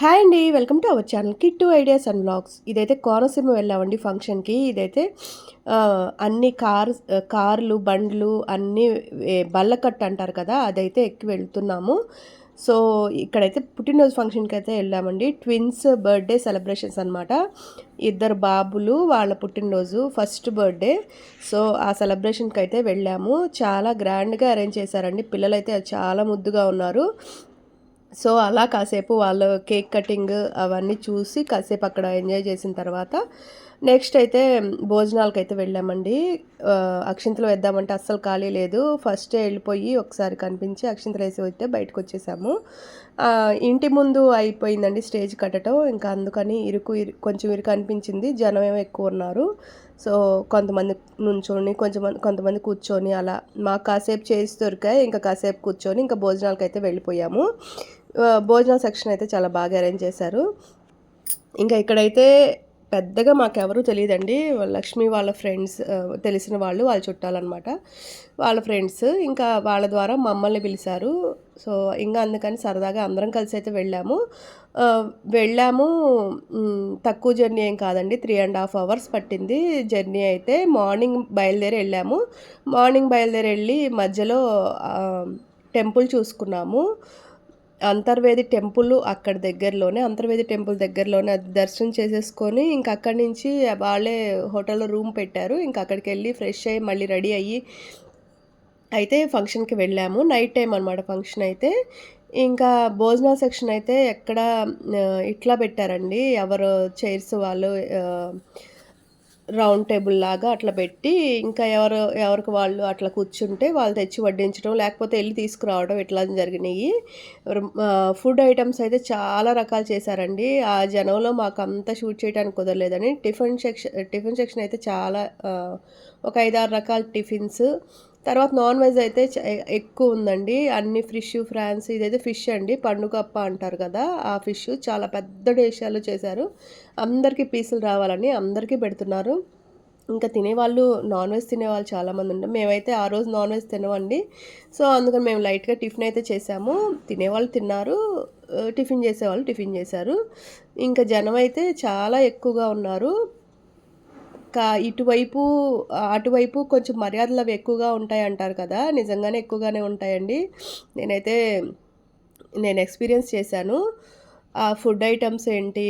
Hi అండి welcome to our channel Kittu ideas and blogs ఇదైతే కోనసీమ వెళ్ళామండి ఫంక్షన్కి. ఇదైతే అన్ని కార్ కార్లు బండ్లు అన్నీ బల్లకట్టు అంటారు కదా అదైతే ఎక్కి వెళ్తున్నాము. సో ఇక్కడైతే పుట్టినరోజు ఫంక్షన్కి అయితే వెళ్ళామండి. ట్విన్స్ బర్త్డే సెలబ్రేషన్స్ అనమాట ఇద్దరు బాబులు వాళ్ళ పుట్టినరోజు ఫస్ట్ బర్త్డే. సో ఆ సెలబ్రేషన్కి అయితే వెళ్ళాము. చాలా గ్రాండ్గా అరేంజ్ చేశారండి. పిల్లలైతే చాలా ముద్దుగా ఉన్నారు. సో అలా కాసేపు వాళ్ళు కేక్ కటింగ్ అవన్నీ చూసి కాసేపు అక్కడ ఎంజాయ్ చేసిన తర్వాత నెక్స్ట్ అయితే భోజనాలకు అయితే వెళ్ళామండి అక్షింతలు వేద్దామంటే అస్సలు ఖాళీ లేదు. ఫస్టే వెళ్ళిపోయి ఒకసారి కనిపించి అక్షింతలు వేసి వస్తే బయటకు వచ్చేసాము. ఇంటి ముందు అయిపోయిందండి స్టేజ్ కట్టడం. ఇంకా అందుకని ఇరుకు ఇరు కొంచెం ఇరుకు అనిపించింది. జనం ఏమో ఎక్కువ ఉన్నారు. సో కొంతమంది నుంచొని కొంచెం కొంతమంది కూర్చొని అలా మాకు కాసేపు చేసి దొరికాయి. ఇంకా కాసేపు కూర్చొని ఇంకా భోజనాలకు అయితే వెళ్ళిపోయాము. భోజనం సెక్షన్ అయితే చాలా బాగా అరేంజ్ చేశారు. ఇంకా ఇక్కడైతే పెద్దగా మాకెవరూ తెలియదండి. లక్ష్మి వాళ్ళ ఫ్రెండ్స్ తెలిసిన వాళ్ళు వాళ్ళ చుట్టాలన్నమాట. వాళ్ళ ఫ్రెండ్స్ ఇంకా వాళ్ళ ద్వారా మమ్మల్ని పిలిచారు. సో ఇంకా అందుకని సరదాగా అందరం కలిసి అయితే వెళ్ళాము. వెళ్ళాము తక్కువ జర్నీ ఏం కాదండి. త్రీ అండ్ హాఫ్ అవర్స్ పట్టింది జర్నీ అయితే. మార్నింగ్ బయలుదేరి వెళ్ళాము. మార్నింగ్ బయలుదేరి వెళ్ళి మధ్యలో టెంపుల్ చూసుకున్నాము. అంతర్వేది టెంపుల్ అక్కడ దగ్గరలోనే అంతర్వేది టెంపుల్ దగ్గరలోనే అది దర్శనం చేసేసుకొని ఇంకా అక్కడి నుంచి వాళ్ళే హోటల్లో రూమ్ పెట్టారు. ఇంకా అక్కడికి వెళ్ళి ఫ్రెష్ అయ్యి మళ్ళీ రెడీ అయ్యి అయితే ఫంక్షన్కి వెళ్ళాము. నైట్ టైం అనమాట ఫంక్షన్ అయితే. ఇంకా భోజనాల సెక్షన్ అయితే ఎక్కడ ఇట్లా పెట్టారండి. ఎవరు చైర్స్ వాళ్ళు రౌండ్ టేబుల్ లాగా అట్లా పెట్టి ఇంకా ఎవరు ఎవరికి వాళ్ళు అట్లా కూర్చుంటే వాళ్ళు తెచ్చి వడ్డించడం లేకపోతే వెళ్ళి తీసుకురావడం ఇట్లా జరిగినాయి. ఫుడ్ ఐటమ్స్ అయితే చాలా రకాలు చేశారండి. ఆ జనంలో మాకు అంతా షూట్ చేయడానికి కుదరలేదని టిఫిన్ సెక్షన్ టిఫిన్ సెక్షన్ అయితే చాలా ఒక ఐదారు రకాల టిఫిన్స్ తర్వాత నాన్ వెజ్ అయితే ఎక్కువ ఉందండి. అన్ని ఫిష్ ఫ్రాన్స్ ఇదైతే ఫిష్ అండి. పండుగప్ప అంటారు కదా ఆ ఫిష్ చాలా పెద్ద డేషాలు చేశారు. అందరికీ పీసులు రావాలని అందరికీ పెడుతున్నారు. ఇంకా తినేవాళ్ళు నాన్ వెజ్ తినేవాళ్ళు చాలామంది ఉంటాం మేమైతే ఆ రోజు నాన్ వెజ్ తినవండి. సో అందుకని మేము లైట్గా టిఫిన్ అయితే చేసాము తినేవాళ్ళు తిన్నారు. టిఫిన్ చేసేవాళ్ళు టిఫిన్ చేశారు. ఇంకా జనం అయితే చాలా ఎక్కువగా ఉన్నారు. కా ఇటువైపు అటువైపు కొంచెం మర్యాదలు అవి ఎక్కువగా ఉంటాయి అంటారు కదా నిజంగానే ఎక్కువగానే ఉంటాయండి. నేనైతే నేను ఎక్స్పీరియన్స్ చేశాను. ఆ ఫుడ్ ఐటమ్స్ ఏంటి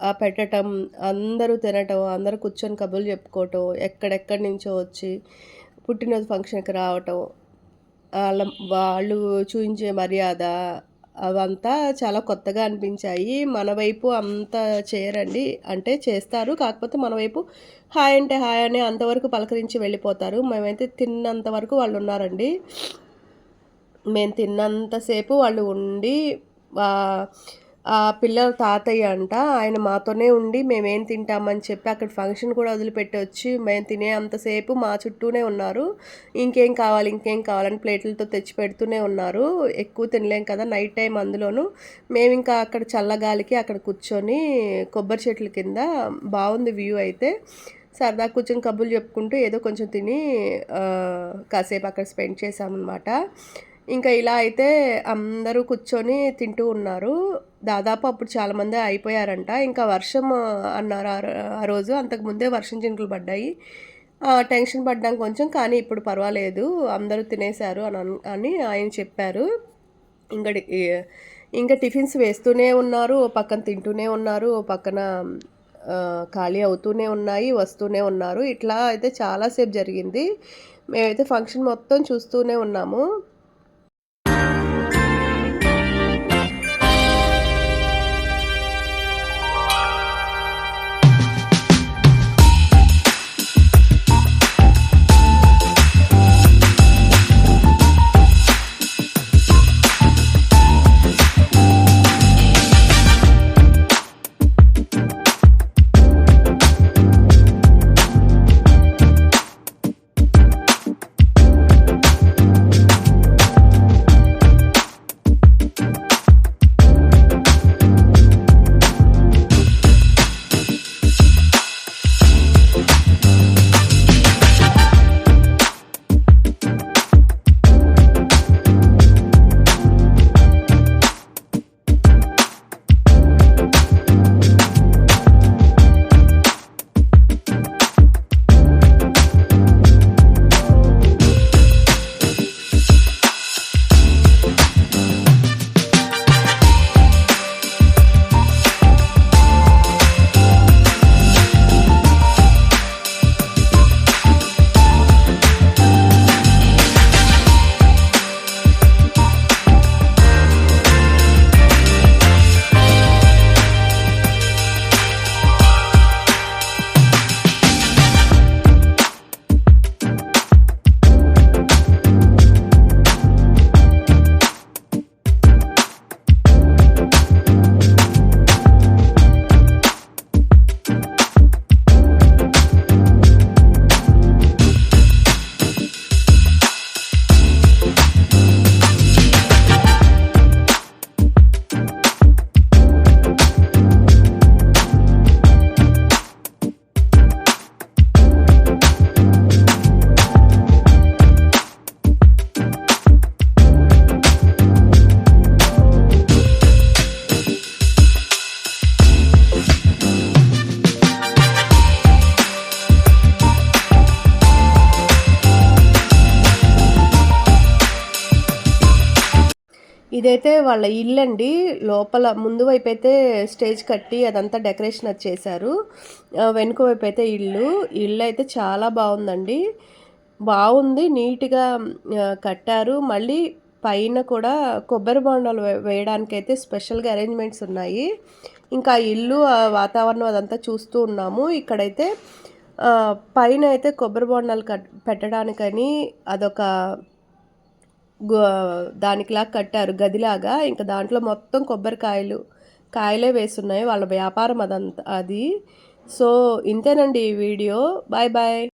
పెట్టడం పెట్టటం అందరూ తినటం అందరూ కూర్చొని కబుర్లు చెప్పుకోవటం ఎక్కడెక్కడి నుంచో వచ్చి పుట్టినరోజు ఫంక్షన్కి రావటం వాళ్ళ వాళ్ళు చూపించే మర్యాద అవంతా చాలా కొత్తగా అనిపించాయి. మన వైపు అంత చేయరండి. అంటే చేస్తారు. కాకపోతే మన వైపు హాయ్ అంటే హాయ్ అని అంతవరకు పలకరించి వెళ్ళిపోతారు. మేమైతే తిన్నంత వరకు వాళ్ళు ఉన్నారండి. మేము తిన్నంతసేపు వాళ్ళు ఉండి ఆ- పిల్లల తాతయ్య అంట ఆయన మాతోనే ఉండి మేమేం తింటామని చెప్పి అక్కడ ఫంక్షన్ కూడా వదిలిపెట్టి వచ్చి మేము తినే అంతసేపు మా చుట్టూనే ఉన్నారు. ఇంకేం కావాలి ఇంకేం కావాలని ప్లేట్లతో తెచ్చి పెడుతూనే ఉన్నారు. ఎక్కువ తినలేం కదా నైట్ టైం అందులోను. మేము ఇంకా అక్కడ చల్లగాలికి అక్కడ కూర్చొని కొబ్బరి చెట్ల కింద బాగుంది వ్యూ అయితే. సరదా కూర్చొని కబుర్లు చెప్పుకుంటూ ఏదో కొంచెం తిని కాసేపు అక్కడ స్పెండ్ చేసామన్నమాట ఇంకా ఇలా అయితే అందరూ కూర్చొని తింటూ ఉన్నారు. దాదాపు అప్పుడు చాలామంది అయిపోయారంట. ఇంకా వర్షం అన్నారు ఆ రో- ఆ రోజు. అంతకుముందే వర్షం చినుకులు పడ్డాయి. టెన్షన్ పడ్డాం కొంచెం కానీ ఇప్పుడు పర్వాలేదు. అందరూ తినేశారు అని అని ఆయన చెప్పారు. ఇంకా ఇంకా టిఫిన్స్ వేస్తూనే ఉన్నారు. ఓ పక్కన తింటూనే ఉన్నారు. ఓ పక్కన ఖాళీ అవుతూనే ఉన్నాయి వస్తూనే ఉన్నారు. ఇట్లా అయితే చాలాసేపు జరిగింది. మేమైతే ఫంక్షన్ మొత్తం చూస్తూనే ఉన్నాము. ఇదైతే వాళ్ళ ఇల్లండి. లోపల ముందు వైపు అయితే స్టేజ్ కట్టి అదంతా డెకరేషన్ అది చేశారు. వెనుక వైపు అయితే ఇల్లు. ఇల్లు అయితే చాలా బాగుందండి. బాగుంది నీట్గా కట్టారు. మళ్ళీ పైన కూడా కొబ్బరి బొండాలు వే- వేయడానికి అయితే స్పెషల్గా అరేంజ్మెంట్స్ ఉన్నాయి. ఇంకా ఇల్లు ఆ వాతావరణం అదంతా చూస్తూ ఉన్నాము. ఇక్కడైతే పైన అయితే కొబ్బరి బొండాలు కట్ పెట్టడానికని అదొక దానికిలా కట్టారు. గదిలాగా ఇంకా దాంట్లో మొత్తం కొబ్బరికాయలు కాయలే వేస్తున్నాయి వాళ్ళ వ్యాపారం అదంతా అది. సో ఇంతేనండి ఈ వీడియో. Bye bye.